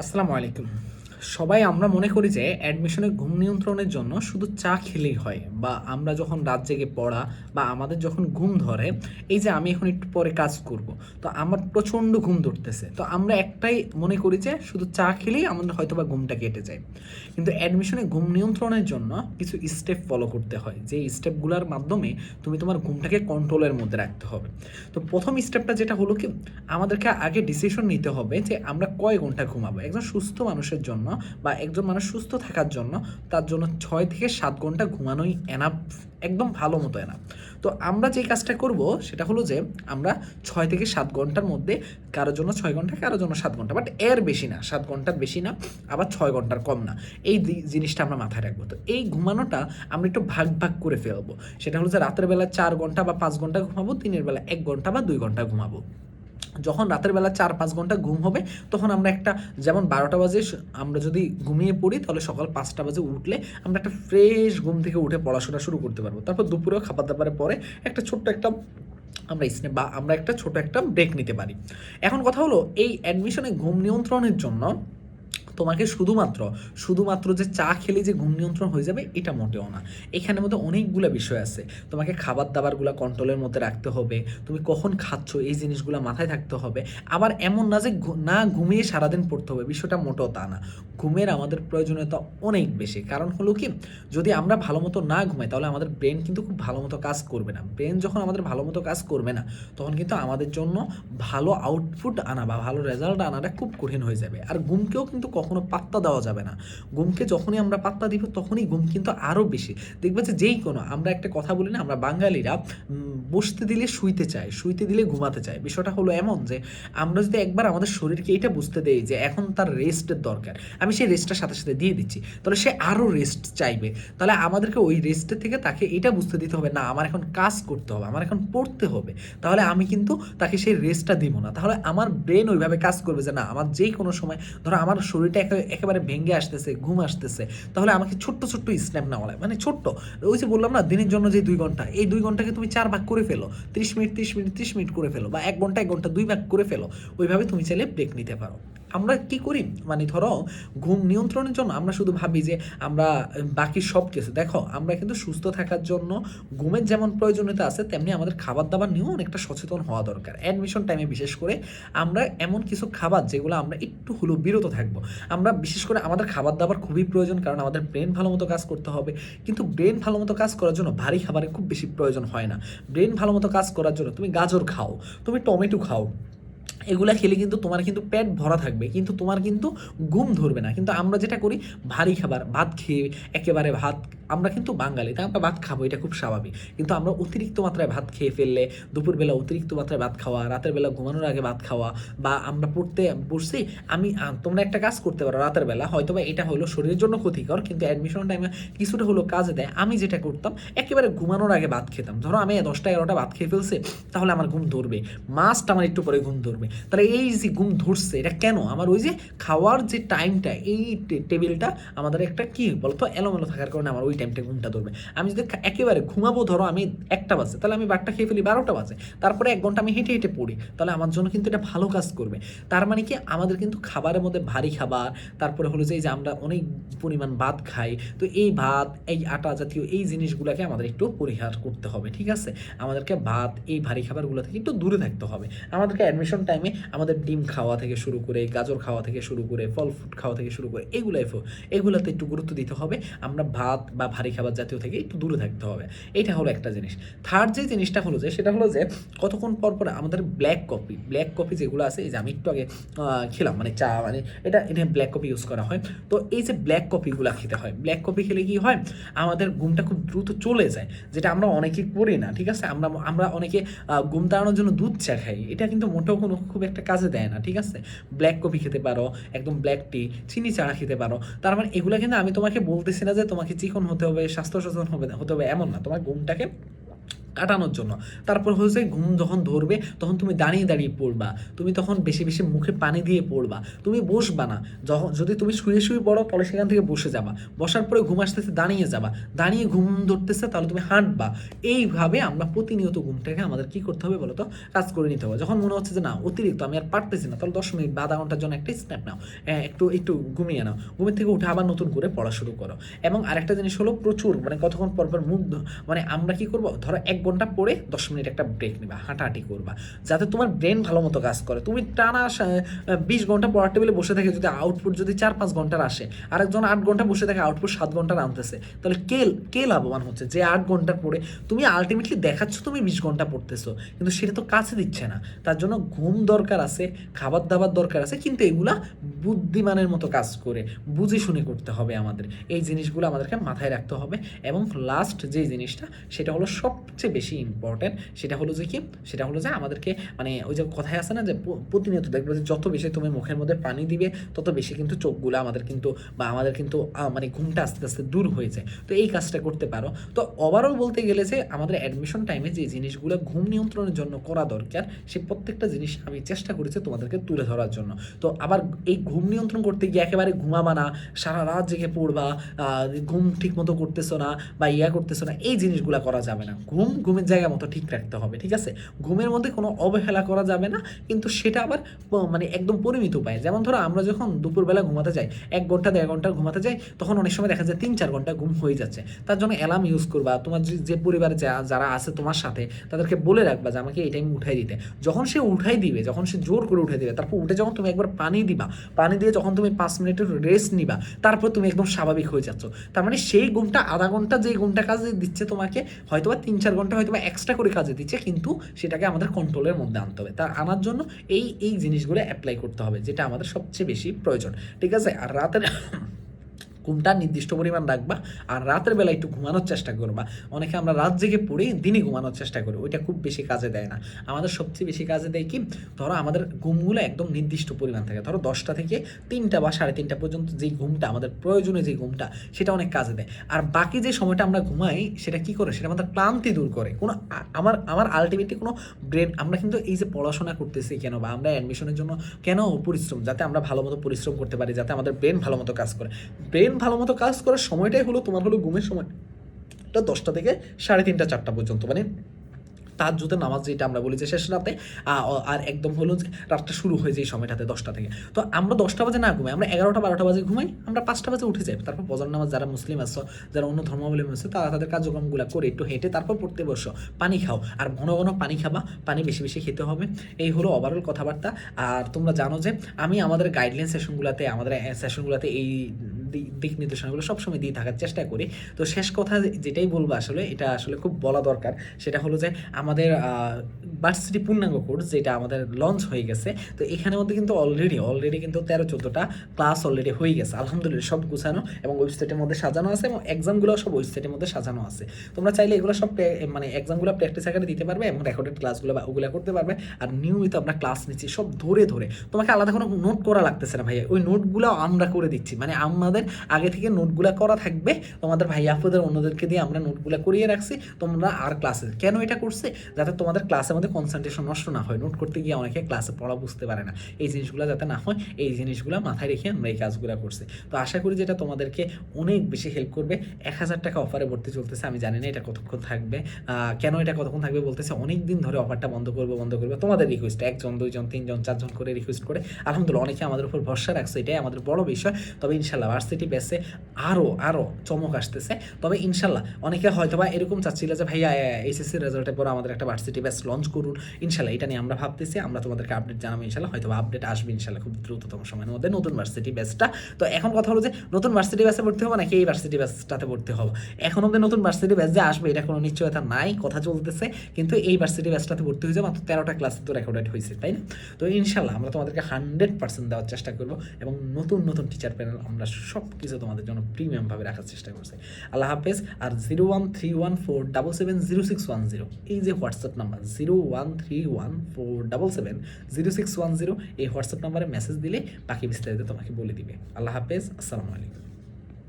আসসালামু আলাইকুম। সবাই আমরা মনে করি যে অ্যাডমিশনে ঘুম নিয়ন্ত্রণের জন্য শুধু চা খেলেই হয় বা আমরা যখন রাত জেগে পড়া বা আমাদের যখন ঘুম ধরে, এই যে আমি এখন একটু পরে কাজ করব, তো আমার প্রচণ্ড ঘুম ধরতেছে। তো আমরা একটাই মনে করি যে শুধু চা খেলেই আমাদের হয়তো বা ঘুমটা কেটে যায়। কিন্তু অ্যাডমিশনে ঘুম নিয়ন্ত্রণের জন্য কিছু স্টেপ ফলো করতে হয়। যে স্টেপগুলোর মাধ্যমে তুমি তোমার ঘুমটাকে কন্ট্রোলের মধ্যে রাখতে হবে। তো প্রথম স্টেপটা যেটা হলো কি, আমাদেরকে আগে ডিসিশন নিতে হবে যে আমরা কয় ঘণ্টা ঘুমাবো? একজন সুস্থ মানুষের জন্য বা একজন মানুষ সুস্থ থাকার জন্য তার জন্য ছয় থেকে সাত ঘণ্টা ঘুমানোই এনাফ একদম ভালো মতো এনাফ তো আমরা যে কাজটা করব সেটা হলো যে আমরা ছয় থেকে সাত ঘণ্টার মধ্যে কারোর জন্য ছয় ঘণ্টা, কারোর জন্য সাত ঘণ্টা। বাট এর বেশি না, সাত ঘণ্টার বেশি না, আবার ছয় ঘণ্টার কম না। এই জিনিসটা আমরা মাথায় রাখব। তো এই ঘুমানোটা আমরা একটু ভাগ ভাগ করে ফেলব। সেটা হলো যে রাতের বেলা চার ঘণ্টা বা পাঁচ ঘণ্টা ঘুমাবো, দিনের বেলা এক ঘণ্টা বা দুই ঘণ্টা ঘুমাবো। যখন রাতের বেলা চার পাঁচ ঘণ্টা ঘুম হবে, তখন আমরা একটা যেমন বারোটা বাজে আমরা যদি ঘুমিয়ে পড়ি, তাহলে সকাল পাঁচটা বাজে উঠলে আমরা একটা ফ্রেশ ঘুম থেকে উঠে পড়াশোনা শুরু করতে পারব। তারপর দুপুরেও খাবার দাবারের পরে একটা ছোট্ট একটা আমরা স্নে বা আমরা একটা ছোট একটা ব্রেক নিতে পারি। এখন কথা হলো, এই অ্যাডমিশনে ঘুম নিয়ন্ত্রণের জন্য তোমাকে শুধুমাত্র শুধুমাত্র যে চা খেলে যে ঘুম নিয়ন্ত্রণ হয়ে যাবে, এটা মোটেও না। এখানের মধ্যে অনেকগুলো বিষয় আছে। তোমাকে খাবার দাবারগুলো কন্ট্রোলের মধ্যে রাখতে হবে। তুমি কখন খাচ্ছ, এই জিনিসগুলো মাথায় থাকতে হবে। আবার এমন না যে না ঘুমিয়ে সারাদিন পড়তে হবে, বিষয়টা মোটেও তা না। ঘুমের আমাদের প্রয়োজনীয়তা অনেক বেশি। কারণ হলো কি, যদি আমরা ভালো মতো না ঘুমাই, তাহলে আমাদের ব্রেন কিন্তু খুব ভালো মতো কাজ করবে না। ব্রেন যখন আমাদের ভালো মতো কাজ করবে না, তখন কিন্তু আমাদের জন্য ভালো আউটপুট আনা বা ভালো রেজাল্ট আনাটা খুব কঠিন হয়ে যাবে। আর ঘুমকেও কিন্তু কখনো পাত্তা দেওয়া যাবে না। ঘুমকে যখনই আমরা পাত্তা দিব, তখনই ঘুম কিন্তু আরও বেশি। দেখবে যে যেই কোনো, আমরা একটা কথা বলি না, আমরা বাঙালিরা বসতে দিলে শুইতে চায়, শুইতে দিলে ঘুমাতে চায়। বিষয়টা হলো এমন যে, আমরা যদি একবার আমাদের শরীরকে এটা বুঝতে দেই যে, এখন তার রেস্টের দরকার, আমি সেই রেস্টটার সাথে সাথে দিয়ে দিচ্ছি, তাহলে সে আরও রেস্ট চাইবে। তাহলে আমাদেরকে ওই রেস্টের থেকে তাকে এটা বুঝতে দিতে হবে, না, আমার এখন কাজ করতে হবে, আমার এখন পড়তে হবে, তাহলে আমি কিন্তু তাকে সেই রেস্টটা দিব না। তাহলে আমার ব্রেন ওইভাবে কাজ করবে যে, না, আমার যেই কোনো সময়, ধরো আমার শরীরটা একে- একেবারে ভেঙে আসতেছে, ঘুম আসতেছে। তাহলে আমাকে ছোট্ট ছোট্ট স্ন্যাপ নেওয়া লাগে। মানে ছোট্ট। ওই যে বললাম না, দিনের জন্য যে দুই ঘণ্টা, এই দুই ঘন্টাকে তুমি চার ভাগ করে ফেলো। ত্রিশ মিনিট ত্রিশ মিনিট ত্রিশ মিনিট করে ফেলো। বা এক ঘণ্টা এক ঘণ্টা দুই ভাগ করে ফেলো। ওইভাবে তুমি চাইলে ব্রেক নিতে পারো। আমরা কি করি? মানে ধরো, ঘুম নিয়ন্ত্রণের জন্য আমরা শুধু ভাবি যে আমরা, বাকি সব কিছু, দেখো, আমরা কিন্তু সুস্থ থাকার জন্য ঘুমের যেমন প্রয়োজনীয়তা আছে, তেমনি আমাদের খাবার দাবার নিয়েও অনেকটা সচেতন হওয়া দরকার। অ্যাডমিশন টাইমে বিশেষ করে আমরা এমন কিছু খাবার যেগুলো আমরা একটু হলেও বিরত থাকব। আমরা বিশেষ করে আমাদের খাবার দাবার খুবই প্রয়োজন, কারণ আমাদের ব্রেন ভালো মতো কাজ করতে হবে। কিন্তু ব্রেন ভালো মতো কাজ করার জন্য ভারী খাবারের খুব বেশি প্রয়োজন হয় না। ব্রেন ভালো মতো কাজ করার জন্য তুমি গাজর খাও, তুমি টমেটো খাও এগুলা খেলে কিন্তু তোমার কিন্তু পেট ভরা থাকবে, কিন্তু তোমার কিন্তু ঘুম ধরবে না। কিন্তু আমরা যেটা করি, ভারী খাবার, ভাত খেয়ে একেবারে ভাত, আমরা কিন্তু বাঙালি, তাই আমরা ভাত খাব, এটা খুব স্বাভাবিক। কিন্তু আমরা অতিরিক্ত মাত্রায় ভাত খেয়ে ফেললে, দুপুরবেলা অতিরিক্ত মাত্রায় ভাত খাওয়া, রাতের বেলা ঘুমানোর আগে ভাত খাওয়া, বা আমরা পড়তে বসছি আমি তোমরা একটা কাজ করতে পারো রাতের বেলা হয়তো বা এটা হলো শরীরের জন্য ক্ষতিকর, কিন্তু অ্যাডমিশন টাইমে কিছুটা হলো কাজে দেয়। আমি যেটা করতাম, একেবারে ঘুমানোর আগে ভাত খেতাম। ধরো আমি দশটা, এগারোটা ভাত খেয়ে ফেলছে, তাহলে আমার ঘুম ধরবে। মাস্ট আমার একটু পরে ঘুম ধরবে। তাহলে এই যে ঘুম ধরছে, এটা কেন? আমার ওই যে খাওয়ার যে টাইমটা এই টেবিলটা আমাদের একটা কি বলতো? এলোমেলো থাকার কারণে আমার ওই টাইমটা ঘুমটা ধরবে। আমি যদি একেবারে ঘুমাবো, ধরো আমি একটা বাজে, তাহলে আমি বারটা খেয়ে ফেলি বারোটা বাজে। তারপরে এক ঘণ্টা আমি হেঁটে হেঁটে পড়ি, তাহলে আমার জন্য কিন্তু এটা ভালো কাজ করবে। তার মানে কি? আমাদের কিন্তু খাবারের মধ্যে ভারী খাবার, তারপরে হলো যে এই যে আমরা অনেক পরিমাণ ভাত খাই, তো এই ভাত, এই আটা জাতীয় এই জিনিসগুলোকে আমাদের একটু পরিহার করতে হবে, ঠিক আছে? আমাদেরকে ভাত, এই ভারী খাবারগুলো থেকে একটু দূরে থাকতে হবে। আমাদেরকে অ্যাডমিশন টাইমে আমাদের ডিম খাওয়া থেকে শুরু করে, গাজর খাওয়া থেকে শুরু করে, ফল ফ্রুট খাওয়া থেকে শুরু করে, এগুলাই এগুলোতে একটু গুরুত্ব দিতে হবে। আমরা ভাত বা ভারী খাবার জাতীয় থেকে একটু দূরে থাকতে হবে। এটা হলো একটা জিনিস। থার্ড যে জিনিসটা হলো যে, সেটা হলো যে, কতক্ষণ পর পর আমাদের ব্ল্যাক কফি ব্ল্যাক কফি যেগুলো আছে, এই যে আমি একটু আগে খেলাম মানে চা মানে এটা এটা ব্ল্যাক কফি ইউজ করা হয়। তো এই যে ব্ল্যাক কফিগুলো খেতে হয় ব্ল্যাক কফি খেলে কি হয়? আমাদের ঘুমটা খুব দ্রুত চলে যায়, যেটা আমরা অনেকে করি না, ঠিক আছে? আমরা আমরা অনেকে ঘুম তাড়ানোর জন্য দুধ চা খাই। এটা কিন্তু মোটেও কোনো একটা কাজে দেয় না, ঠিক আছে? ব্ল্যাক কফি খেতে পারো, একদম ব্ল্যাক টি চিনি চাড়া খেতে পারো। তার মানে এগুলো কিন্তু আমি তোমাকে বলতেছি না যে তোমাকে চিকন হতে হবে স্বাস্থ্য সচেতন হবে হতে হবে এমন না। তোমার ঘুমটাকে কাটানোর জন্য। তারপর হচ্ছে ঘুম যখন ধরবে, তখন তুমি দাঁড়িয়ে দাঁড়িয়ে পড়বা। তুমি তখন বেশি বেশি মুখে পানি দিয়ে পড়বা। তুমি বসবা না। যখন যদি তুমি শুয়ে শুয়ে পড়ো, তাহলে সেখান থেকে বসে যাবা। বসার পরে ঘুম আসতেছে, দাঁড়িয়ে যাবা। দাঁড়িয়ে ঘুম ধরতেছে, তাহলে তুমি হাঁটবা। এইভাবে আমরা প্রতিনিয়ত ঘুমটাকে আমাদের কি করতে হবে বলো তো কাজ করে নিতে হবে। যখন মনে হচ্ছে যে না, অতিরিক্ত আমি আর পারতেছি না, তাহলে দশ মিনিট বা আধা ঘণ্টার জন্য একটা স্ন্যাপ নাও। একটু একটু ঘুমিয়ে নাও। ঘুমের থেকে উঠে আবার নতুন করে পড়া শুরু করো। এবং আরেকটা জিনিস হলো প্রচুর মানে কতক্ষণ পর পর মুখ মানে আমরা কি করব? ধরো এক ঘণ্টা পরে দশ মিনিট একটা ব্রেক নিবা, হাঁটাহাঁটি করবা, যাতে তোমার ব্রেন ভালো মতো কাজ করে। তুমি টানা বিশ ঘণ্টা পড়ার টেবিলে বসে থাকে যদি আউটপুট যদি চার পাঁচ ঘণ্টার আসে, আরেকজন আট ঘণ্টা বসে থাকে আউটপুট সাত ঘণ্টার আনতেছে তাহলে কে কে লাভবান হচ্ছে? যে আট ঘণ্টার পড়ে তুমি আলটিমেটলি দেখাচ্ছ তুমি বিশ ঘণ্টা পড়তেছো, কিন্তু সেটা তো কাছে দিচ্ছে না। তার জন্য ঘুম দরকার আছে খাবার দাবার দরকার আছে, কিন্তু এগুলা বুদ্ধিমানের মতো কাজ করে, বুঝে শুনে করতে হবে আমাদের। এই জিনিসগুলো আমাদেরকে মাথায় রাখতে হবে এবং লাস্ট যে জিনিসটা, সেটা হলো সবচেয়ে বেশি ইম্পর্ট্যান্ট সেটা হলো যে কি? সেটা হলো যে আমাদেরকে মানে ওই যে কথায় আছে না যে প্রতিনিয়ত দেখবে যে যত বেশি তুমি মুখের মধ্যে পানি দিবে, তত বেশি কিন্তু চোখগুলো আমাদের কিন্তু বা আমাদের কিন্তু মানে ঘুমটা আস্তে আস্তে দূর হয়ে যায়। তো এই কাজটা করতে পারো। তো ওভারঅল বলতে গেলে যে আমাদের অ্যাডমিশন টাইমে যে জিনিসগুলো ঘুম নিয়ন্ত্রণের জন্য করা দরকার সেই প্রত্যেকটা জিনিস আমি চেষ্টা করেছি তোমাদেরকে তুলে ধরার জন্য। তো আবার এই ঘুম নিয়ন্ত্রণ করতে গিয়ে একেবারে ঘুমাবা না, সারা রাত জেগে পড়বা ঘুম ঠিক মতো করতেছো না বা ইয়া করতেছো না, এই জিনিসগুলো করা যাবে না। ঘুম ঘুমের জায়গা মতো ঠিক রাখতে হবে, ঠিক আছে? ঘুমের মধ্যে কোনো অবহেলা করা যাবে না, কিন্তু সেটা আবার মানে একদম পরিমিত উপায়। যেমন ধরো, আমরা যখন দুপুরবেলা ঘুমাতে যাই, এক ঘণ্টা, দেড় ঘণ্টা ঘুমাতে যাই, তখন অনেক সময় দেখা যায় তিন, চার ঘণ্টা ঘুম হয়ে যাচ্ছে। তার জন্য অ্যালার্ম ইউজ করবা, তোমার যে- পরিবারে যারা আছে তোমার সাথে, তাদেরকে বলে রাখবা যে, আমাকে এই টাইম উঠাই দিতে। যখন সে উঠাই দিবে, যখন সে জোর করে উঠে দিবে, তারপর উঠে যখন তুমি একবার পানি দিবা, পানি দিয়ে যখন তুমি পাঁচ মিনিটের রেস্ট নিবা, তারপর তুমি একদম স্বাভাবিক হয়ে যাচ্ছ। তার মানে সেই ঘুমটা, আধা ঘণ্টা যে ঘুমটা কাজে দিচ্ছে তোমাকে, হয়তোবা তিন, চার ঘণ্টা হয়তোবা এক্সট্রা করে কাজে দিচ্ছে, কিন্তু সেটাকে আমাদের কন্ট্রোলের মধ্যে আনতে হবে। তা আনার জন্য এই এই জিনিসগুলো অ্যাপ্লাই করতে হবে, যেটা আমাদের সবচেয়ে বেশি প্রয়োজন। ঠিক আছে? আর রাতের ঘুমটা নির্দিষ্ট পরিমাণ রাখবা আর রাতের বেলা একটু ঘুমানোর চেষ্টা করবা। অনেকে আমরা রাত জেগে পড়ে দিনে ঘুমানোর চেষ্টা করি, ওইটা খুব বেশি কাজে দেয় না। আমাদের সবচেয়ে বেশি কাজে দেয় কি? ধরো আমাদের ঘুমগুলো একদম নির্দিষ্ট পরিমাণ থাকে। ধরো দশটা থেকে তিনটা বা সাড়ে তিনটা পর্যন্ত যেই ঘুমটা, আমাদের প্রয়োজনীয় যে ঘুমটা, সেটা অনেক কাজে দেয়। আর বাকি যে সময়টা আমরা ঘুমাই, সেটা কি করে? সেটা আমাদের ক্লান্তি দূর করে। কোনো আমার আমার আলটিমেটলি কোনো ব্রেন আমরা কিন্তু এই যে পড়াশোনা করতেছি কেন বা আমরা অ্যাডমিশনের জন্য কেন পরিশ্রম, যাতে আমরা ভালো মতো পরিশ্রম করতে পারি, যাতে আমাদের ব্রেন ভালো মতো কাজ করে। ব্রেন ভালো মতো কাজ করার সময়টাই হলো, তোমার হলো ঘুমের সময়টা দশটা থেকে সাড়ে তিনটা, চারটা পর্যন্ত। মানে তার জুতে নামাজ যেটা আমরা বলি যে শেষ রাতে আর একদম হলো যে রাতটা শুরু হয়ে যায় সময়টাতে দশটা থেকে। তো আমরা দশটা বাজে না ঘুমাই, আমরা এগারোটা, বারোটা বাজে ঘুমাই, আমরা পাঁচটা বাজে উঠে যাই। তারপর বজর নামাজ যারা মুসলিম আছো, যারা অন্য ধর্মাবলম্বী আছে, তারা তাদের কার্যক্রমগুলো করে একটু হেঁটে তারপর পড়তে বসো, পানি খাও। আর ঘন ঘন পানি খাবা, পানি বেশি বেশি খেতে হবে। এই হলো ওভারঅল কথাবার্তা। আর তোমরা জানো যে আমি আমাদের গাইডলাইন সেশনগুলোতে আমাদের সেশনগুলোতে এই দিক নির্দেশনাগুলো সবসময় দিয়ে থাকার চেষ্টা করি। তো শেষ কথা যেটাই বলব আসলে, এটা আসলে খুব বলা দরকার। সেটা হলো যে, আমাদের ভার্সিটি পূর্ণাঙ্গ কোর্স যেটা আমাদের লঞ্চ হয়ে গেছে, তো এখানের মধ্যে কিন্তু অলরেডি অলরেডি কিন্তু তেরো, চোদ্দোটা ক্লাস অলরেডি হয়ে গেছে। আলহামদুলিল্লাহ সব গুছানো এবং ওয়েবসাইটের মধ্যে সাজানো আছে এবং এক্সামগুলো সব ওয়েবসাইটের মধ্যে সাজানো আছে। তোমরা চাইলে এগুলো সব মানে এক্সামগুলো প্র্যাকটিস আকারে দিতে পারবে এবং রেকর্ডেড ক্লাসগুলো বা ওগুলো করতে পারবে। আর নিয়মিত আমরা ক্লাস নিচ্ছি সব ধরে ধরে। তোমাকে আলাদা কোনো নোট করা লাগতেছে না ভাইয়া। ওই নোটগুলো আমরা করে দিচ্ছি। মানে আমাদের আগে থেকে নোটগুলো করা থাকবে। তোমাদের ভাই আপুদের অন্যদেরকে দিয়ে আমরা নোটগুলো করিয়ে রাখছি। তোমরা আর ক্লাসে কেন এটা করছে? যাতে তোমাদের ক্লাসের মধ্যে কনসেন্ট্রেশন নষ্ট না হয়। নোট করতে গিয়ে অনেকে ক্লাসে পড়া বুঝতে পারে না। এই জিনিসগুলো যাতে না হয়, এই জিনিসগুলো মাথায় রেখে আমরা এই কাজগুলো করছি। তো আশা করি যেটা তোমাদেরকে অনেক বেশি হেল্প করবে। এক হাজার টাকা অফারে ভর্তি চলতেছে, আমি জানি না এটা কতক্ষণ থাকবে। কেন এটা কতক্ষণ থাকবে বলতেছে অনেক দিন ধরে অফারটা বন্ধ করবে বন্ধ করবে। তোমাদের রিকোয়েস্ট একজন, দুইজন, তিনজন, চারজন করে রিকোয়েস্ট করে। আলহামদুলিল্লাহ, অনেকে আমাদের উপর ভরসা রাখছে, এটাই আমাদের বড় বিষয়। তবে ইনশাল্লাহ ভার্সিটি বেসে আরও আরও চমক আসতেছে। তবে ইনশাল্লাহ অনেকে হয়তো বা এরকম চাচ্ছিল যে, ভাইয়া এইচএসসি রেজাল্টের পর আমাদের একটা ভার্সিটি ব্যাস লঞ্চ করুন। ইনশাল্লাহ এটা নিয়ে আমরা ভাবতেছি। আমরা তোমাদেরকে আপডেট জানাব ইনশাল্লাহ। হয়তো আপডেট আসবে ইনশাল্লাহ খুব দ্রুততম সময়ের মধ্যে নতুন ভার্সিটি ব্যাচটা তো এখন কথা হলো যে, নতুন ভার্সিটি ব্যাচে ভর্তি হব নাকি এই ভার্সিটি ব্যাচটাতে ভর্তি হব? এখন অব্দি নতুন ভার্সিটি ব্যাচ যে আসবে, এটা কোনো নিশ্চয়তা নাই, কথা চলতেছে। কিন্তু এই ভার্সিটি ব্যাচটাতে ভর্তি হয়ে হয়েছে মাত্র তেরোটা ক্লাস তো রেকর্ডেড হয়েছে, তাই না? তো ইনশাল্লাহ আমরা তোমাদেরকে হান্ড্রেড পার্সেন্ট দেওয়ার চেষ্টা করব এবং নতুন নতুন টিচার প্যানেল আমরা সব কিছু তোমাদের জন্য প্রিমিয়ামভাবে রাখার চেষ্টা করছে। আল্লাহ হাফেজ, আর zero one three one four double seven zero six one zero এই যে WhatsApp number zero one three one four double seven zero six one zero এই হোয়াটসঅ্যাপ নাম্বারে মেসেজ দিলে বাকি বিস্তারিত তোমাকে বলে দিবে। আল্লাহ হাফেজ, আসসালামু আলাইকুম।